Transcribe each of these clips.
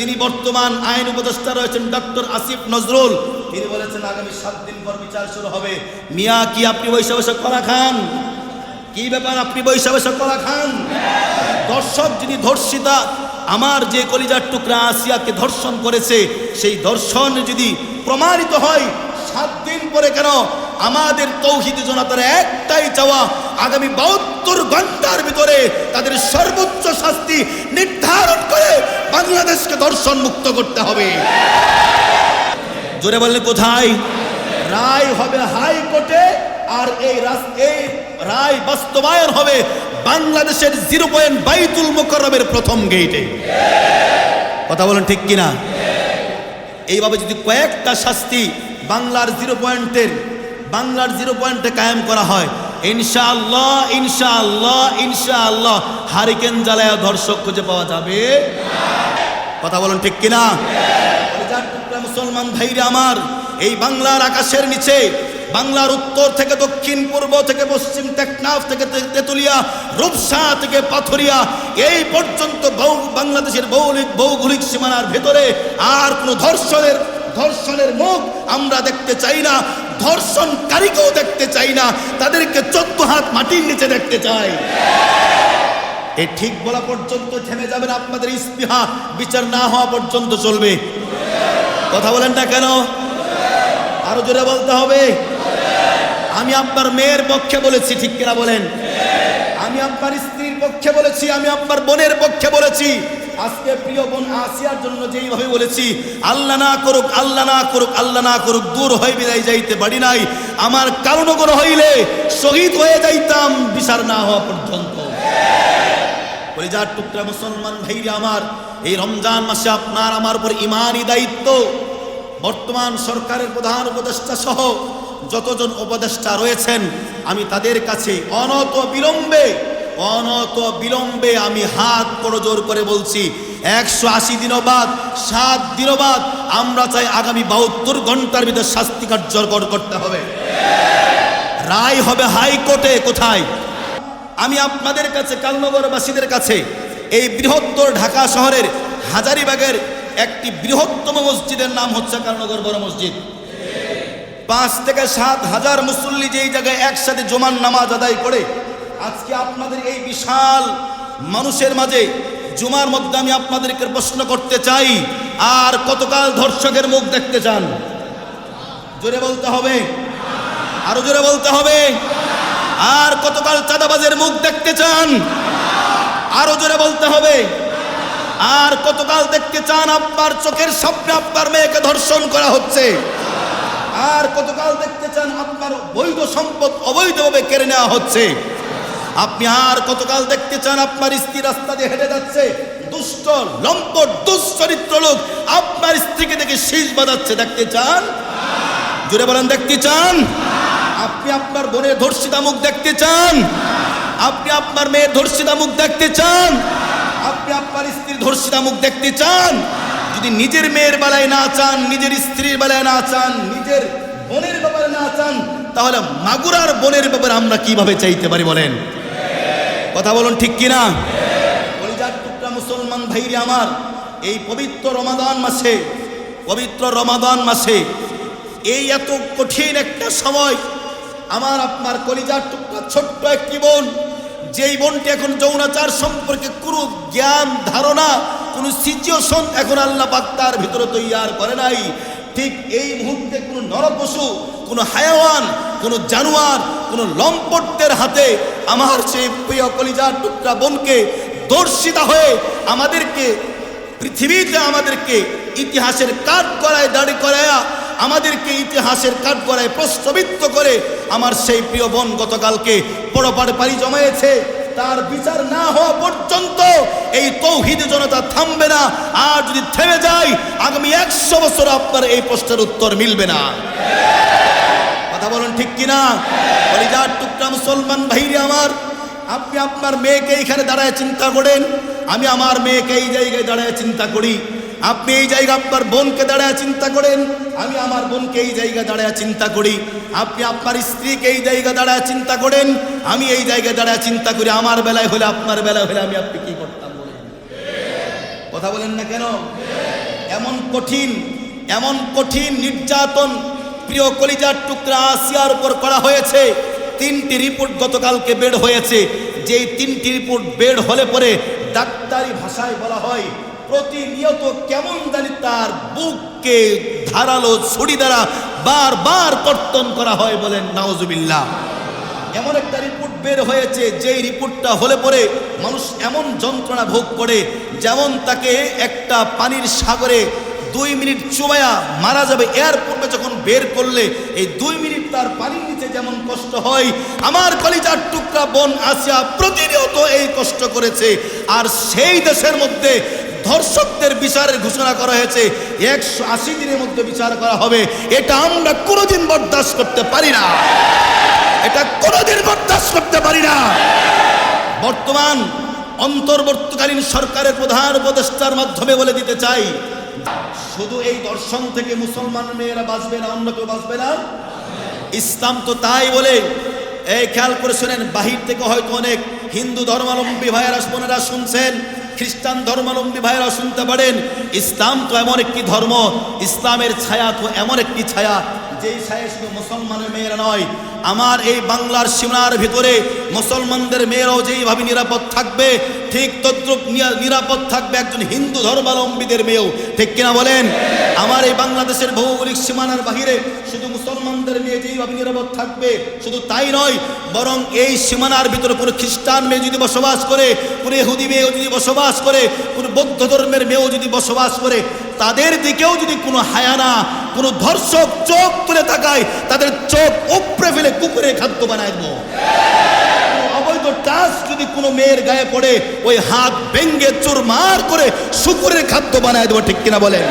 যিনি বর্তমান আইন উপদেষ্টা রয়েছেন ডক্টর আসিফ নজরুল। তিনি বলেছেন, আগামী সাত দিন পর বিচার শুরু হবে। মিয়া, কি আপনি বৈশা বৈশা করা খান? কি ব্যাপার আপনি বৈশা বৈশা করা খান? দর্শক, যিনি ধর্ষিতা, আমার যে কলিজার টুকরা আসিয়াকে ধর্ষণ করেছে, সেই ধর্ষণ যদি প্রমাণিত হয়, সাত দিন পরে কেন আমাদের তৌহিদ জনতার একটাই চাওয়া, আগামী বাহাত্তর ঘণ্টার ভিতরে তাদের সর্বোচ্চ শাস্তি নির্ধারণ করে বাংলাদেশকে দর্শন মুক্ত করতে হবে। জোরে বললে কোথায়? রায় হবে হাইকোর্টে, আর এই এই রায় বাস্তবায়ন হবে বাংলাদেশের জিরো পয়েন্ট বাইতুল মোকরমের প্রথম গেইটে। কথা বলেন ঠিক কিনা? এইভাবে যদি কয়েকটা শাস্তি বাংলার জিরো পয়েন্টের বাংলার জিরো পয়েন্টে কায়েম করা হয়। ইনশাআল্লাহ ইনশাআল্লাহ ইনশাআল্লাহ। হারিকেন জ্বালায় ধর্ষক খুঁজে পাওয়া যাবে। কথা বলেন ঠিক কিনা? মুসলমান ভাইরা আমার, এই বাংলার আকাশের নিচে, বাংলার উত্তর থেকে দক্ষিণ, পূর্ব থেকে পশ্চিম, টেকনাফ থেকে তেতুলিয়া, রূপসা থেকে পাথরিয়া, এই পর্যন্ত বাংলাদেশের ভৌগোলিক ভৌগোলিক সীমানার ভেতরে আর কোনো ধর্ষণের ধর্ষণের মুখ আমরা দেখতে চাই না। ধর্ষণকারীকেও দেখতে চাই না, তাদেরকে চোদ্দ হাত মাটির নিচে দেখতে চাই। এ ঠিক বলা পর্যন্ত থেমে যাবেন আপনাদের ইস্তিহা বিচার না হওয়া পর্যন্ত চলবে। কথা বলেন না কেন? আরও জোরে বলতে হবে। আমি আপনার মেয়ের পক্ষে বলেছি, ঠিক কিনা বলেন? আমি আপনার স্ত্রীর পক্ষে বলেছি, আমি আপনার বোনের পক্ষে বলেছি। আজকে প্রিয় বোন আসিয়ার জন্য যেইভাবে বলেছি, আল্লাহ না করুক, আল্লাহ না করুক, আল্লাহ না করুক, দূর হয়ে বিদায় যাইতে পারি নাই। আমার কারণ কোনো হইলে শহীদ হয়ে যাইতাম, বিচার না হওয়া পর্যন্ত। কলিজার টুকরা মুসলমান ভাইরা আমার, এই রমজান মাসে আপনার আমার উপর ইমানই দায়িত্ব। বর্তমান সরকারের প্রধান উপদেষ্টা সহ যতজন উপদেষ্টা রয়েছেন, আমি তাদের কাছে অনত বিলম্বে অনত বিলম্বে আমি হাত বড় জোর করে বলছি, একশো আশি দিনও বাদ, সাত দিনও বাদ, আমরা চাই আগামী বাহাত্তর ঘণ্টার ভিতরে শাস্তি কার্যকর করতে হবে। রায় হবে হাইকোর্টে কোথায়? আমি আপনাদের কাছে, কালনগরবাসীদের কাছে এই বৃহত্তর ঢাকা শহরের হাজারিবাগের একটি বৃহত্তম মসজিদের নাম হচ্ছে কালনগর বড় মসজিদ। পাঁচ থেকে সাত হাজার মুসল্লি যেই জায়গায় একসাথে জমান নামাজ আদায় করে আজকে আপনাদের এই বিশাল মানুষের মাঝে জুমার মধ্যে আমি আপনাদেরকে প্রশ্ন করতে চাই, আর কতকাল ধর্ষকের মুখ দেখতে চান? জোরে বলতে হবে। আরও জোরে বলতে হবে। আর কতকাল চাঁদাবাজের মুখ দেখতে চান? আরও জোরে বলতে হবে। আর কতকাল দেখতে চান আপনার চোখের স্বপ্নে আপনার মেয়েকে ধর্ষণ করা হচ্ছে? আর কতকাল দেখতে চান আপনার বৈধ সম্পদ অবৈধভাবে কেড়ে নেওয়া হচ্ছে? আপনি আর কতকাল দেখতে চান আপনার স্ত্রী রাস্তা দিয়ে হেঁটে যাচ্ছে? দুষ্ট, লম্পট, দুশ্চরিত্র লোক আপনার স্ত্রীকে দেখে শীষ বাজাচ্ছে দেখতে চান? জুড়ে বলেন, দেখতে চান? আপনি আপনার বোনের ধর্ষিতা মুখ দেখতে চান? আপনি আপনার মেয়ের ধর্ষিতা মুখ দেখতে চান? আপনি আপনার স্ত্রীর ধর্ষিতা মুখ দেখতে চান? যদি নিজের মেয়ের বেলায় না চান, নিজের স্ত্রীর বেলায় না চান, নিজের বোনের ব্যাপারে না চান, তাহলে মাগুরার বোনের ব্যাপারে আমরা কীভাবে চাইতে পারি বলেন? কথা বলুন ঠিক কিনা? কলিজার টুকরা মুসলমান ভাইরে আমার, এই পবিত্র রমাদান মাসে, পবিত্র রমাদান মাসে, এই এত কঠিন একটা সময় আমার আপনার কলিজার টুকরা ছোট্ট একটি বোন, যেই বোনটি এখন যৌনাচার সম্পর্কে কোনো জ্ঞান, ধারণা, কোনো সিচুয়েশন এখন আল্লাহ পাক তার ভিতরে তৈয়ার করে নাই। ঠিক এই মুহূর্তে কোনো নরপশু কোনো হায়াওয়ান, কোনো জানোয়ার, কোনো লম্পটদের হাতে আমার সেই প্রিয় কলিজার টুকরা বোনকে দর্শিতা হয়ে আমাদেরকে, পৃথিবীতে আমাদেরকে ইতিহাসের কাঠ করায় দাড়ি করায়া, আমাদেরকে ইতিহাসের কাঠ করায় প্রশ্নবিত্ত করে আমার সেই প্রিয় বোন গতকালকে পরপার পাড়ি জমায়েছে। তার বিচার না হওয়া এই তৌহিদ জনতা থামবে না। আর যদি থেমে যায়, আগামী একশো বছর আপনার এই প্রশ্নের উত্তর মিলবে না। কথা বলেন ঠিক কিনা? কলিজার টুকরা মুসলমান ভাইরে আমার, আপনি আপনার মেয়েকে এইখানে দাঁড়ায় চিন্তা করেন। আমি আমার মেয়েকে এই জায়গায় দাঁড়ায় চিন্তা করি। আপনি এই জায়গা আপনার বোনকে দাঁড়ায় চিন্তা করেন। আমি আমার বোনকে এই জায়গায় দাঁড়ায় চিন্তা করি। আপনি আপনার স্ত্রীকে এই জায়গা দাঁড়ায় চিন্তা করেন। আমি এই জায়গায় দাঁড়ায় চিন্তা করি। আমার বেলায় হলে আপনার বেলায় হলে আমি আপনি কথা বলেন না কেন? এমন কঠিন এমন কঠিন নির্যাতন প্রিয় কলিজার টুকরা আসিয়ার উপর করা হয়েছে। তিনটি রিপোর্ট গতকালকে বের হয়েছে। যেই তিনটি রিপোর্ট বের হলে পরে ডাক্তারি ভাষায় বলা হয়, প্রতিনিয়ত কেমন জানি তার বুককে ধারালো ছুরি দ্বারা বারবার কর্তন করা হয় বলেন নাওজুবিল্লাহ এমন একটা রিপোর্ট বের হয়েছে, যেই রিপোর্টটা হলে পরে মানুষ এমন যন্ত্রণা ভোগ করে যেমন তাকে একটা পানির সাগরে দুই মিনিট চুবায়া মারা যাবে। এর পূর্বে যখন বের করলে এই দুই মিনিট তার পানির নিচে যেমন কষ্ট হয়, আমার কলিজার টুকরা বোন আসিয়া প্রতিনিয়ত এই কষ্ট করেছে। আর সেই দেশের মধ্যে ধর্ষকদের বিচারের ঘোষণা করা হয়েছে, একশো আশি দিনের মধ্যে বিচার করা হবে। এটা আমরা কোনোদিন বরদাস্ত করতে পারি না। এটা কোনোদিন বরদাস্ত করতে পারি না। বর্তমান অন্তর্বর্তীকালীন সরকারের প্রধান উপদেষ্টার মাধ্যমে বলে দিতে চাই, শুধু এই দর্শন থেকে মুসলমান মেয়েরা বাঁচবে না, অন্য কেউ বাঁচবে না? ইসলাম তো তাই বলে, এই খেয়াল করে শোনেন, বাহির থেকে হয়তো অনেক হিন্দু ধর্মাবলম্বী ভাইয়েরা, বোনেরা শুনছেন, খ্রিস্টান ধর্মাবলম্বী ভাইয়েরা শুনতে পারেন, ইসলাম তো এমন একটি ধর্ম, ইসলামের ছায়া তো এমন একটি ছায়া যেই সাহেব শুধু মুসলমানের মেয়েরা নয়, আমার এই বাংলার সীমার ভিতরে মুসলমানদের মেয়েরাও যেইভাবে নিরাপদ থাকবে, ঠিক তদ্রুপ নিরাপদ থাকবে একজন হিন্দু ধর্মাবলম্বীদের মেয়েও। ঠিক কিনা বলেন? আমার এই বাংলাদেশের ভৌগোলিক সীমানার বাহিরে শুধু যেইভাবে নিরাপদ থাকবে। শুধু তাই নয়, বরং এই সীমানার ভিতরে কোনো খ্রিস্টান মেয়ে যদি বসবাস করে কোনো ইহুদি মেয়েও যদি বসবাস করে কোনো বৌদ্ধ ধর্মের মেয়েও যদি বসবাস করে, তাদের দিকেও যদি কোনো হায়ানা, কোনো ধর্ষক চোখ তুলে তাকায়, তাদের চোখ উপড়ে ফেলে কুকুরে খাদ্য বানায় দেবো। অবৈধ টাচ যদি কোনো মেয়ের গায়ে পড়ে, ওই হাত ভেঙ্গে চুরমার করে শুকুরের খাদ্য বানায় দেবো, ঠিক কিনা বলেন?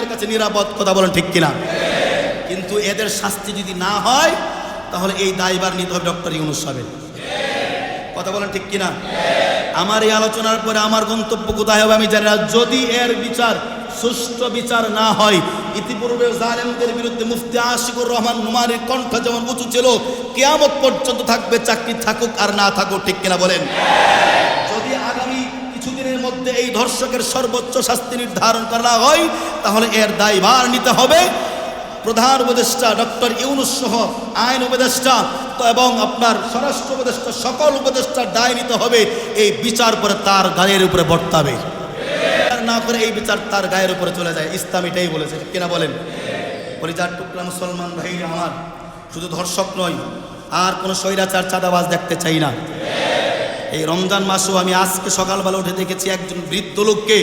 নারী কাছে নিরাপদ কথা বলেন ঠিক কিনা? কিন্তু এদের শাস্তি যদি না হয়, তাহলে এই দায়বার নিতে হবে ডক্টর ইউনুস সাহেবের। কথা বলেন ঠিক কিনা? আমার এই আলোচনার পরে আমার গন্তব্য কোথায় হবে আমি জানি না। যদি এর বিচার, সুষ্ঠু বিচার না হয় ইতিপূর্বে জালেমদের বিরুদ্ধে মুফতি আশিকুর রহমান নুমারির কণ্ঠ যেমন উঁচু ছিল, কেয়ামত পর্যন্ত থাকবে, চাকরি থাকুক আর না থাকুক, ঠিক কিনা বলেন? যদি আগামী মধ্যে এই ধর্ষকের সর্বোচ্চ শাস্তি নির্ধারণ করা হয়, তাহলে এর দায়ভার নিতে হবে। প্রধান উপদেষ্টা ডক্টর ইউনুস সহ আইন উপদেষ্টা এবং আপনার স্বরাষ্ট্র উপদেষ্টা, সকল উপদেষ্টার দায় নিতে হবে। এই বিচার পরে তার গায়ের উপরে বর্তাবে। না করে এই বিচার তার গায়ের উপরে চলে যায়। ইসলাম এটাই বলেছে কিনা বলেন? পরিজার টুকরা মুসলমান ভাই আমার, শুধু ধর্ষক নয়, আর কোনো স্বৈরাচার চাঁদাবাজ দেখতে চাই না। এই রমজান মাসেও আমি আজকে সকালবেলা উঠে দেখেছি একজন বৃদ্ধ লোককে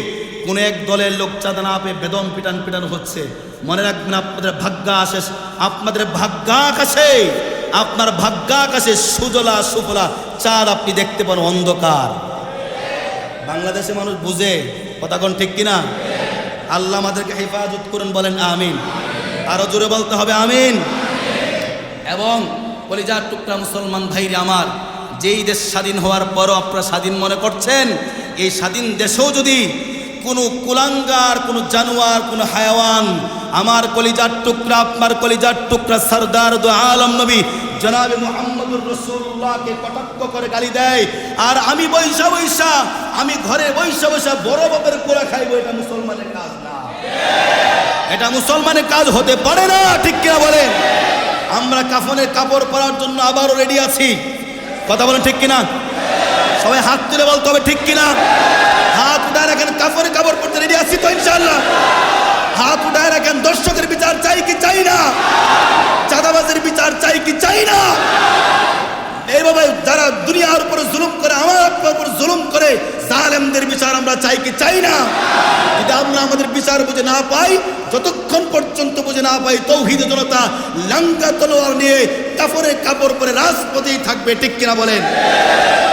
কোনো এক দলের লোক চাঁদা না পেয়ে বেদম পিটান পিটান হচ্ছে। মনে রাখবেন আপনাদের ভাগ্যাকাশে আপনাদের ভাগ্যাকাশে আপনার ভাগ্যাকাশে সুজলা সুফলা চাঁদ আপনি দেখতে পান অন্ধকার। বাংলাদেশে মানুষ বুঝে, কথা কোন ঠিক কিনা? আল্লাহ আমাদেরকে হেফাজত করুন, বলেন আমিন। আরও জোরে বলতে হবে আমিন। এবং কলিজার টুকরা মুসলমান ভাইরে আমার যেই দেশ স্বাধীন হওয়ার পরও আপনারা স্বাধীন মনে করছেন, এই স্বাধীন দেশেও যদি কোনো কুলাঙ্গার, কোনো জানোয়ার, কোনো হায়াওয়ান, আমার কলিজার টুকরা, আপনার কলিজার টুকরা সরদার দু আলম নবী জনাবে মোহাম্মদুর রসুল্লাহকে কটাক্ষ করে গালি দেয়, আর আমি বৈশা বৈশা, আমি ঘরে বৈশা বৈশা বড় বাপের কোরা খাইবো, এটা মুসলমানের কাজ না। এটা মুসলমানের কাজ হতে পারে না, ঠিক কিনা বলেন? আমরা কাফনের কাপড় পরার জন্য আবারও রেডি আছি। কথা বলেন ঠিক কিনা? সবাই হাত তুলে বল তবে ঠিক কিনা? হাত উঠায় রাখেন কাপড়ে কাপড় পড়তে রেডি আসছি তো ইনশাল্লাহ হাত উঠায় রাখেন, দর্শকের বিচার চাই কি চাই না? চাঁদাবাজের বিচার চাই কি চাই না এইভাবে যারা দুনিয়ার উপরে জুলুম করে আমার আপনার উপর জুলুম করে জালেমদের বিচার আমরা চাই কি চাই না? যদি আমরা আমাদের বিচার বুঝে না পাই, যতক্ষণ পর্যন্ত বুঝে না পাই, তৌহিদ জনতা লঙ্কা তলোয়ার নিয়ে কাপড়ে কাপড় পরে রাজপথেই থাকবে, ঠিক কিনা বলেন?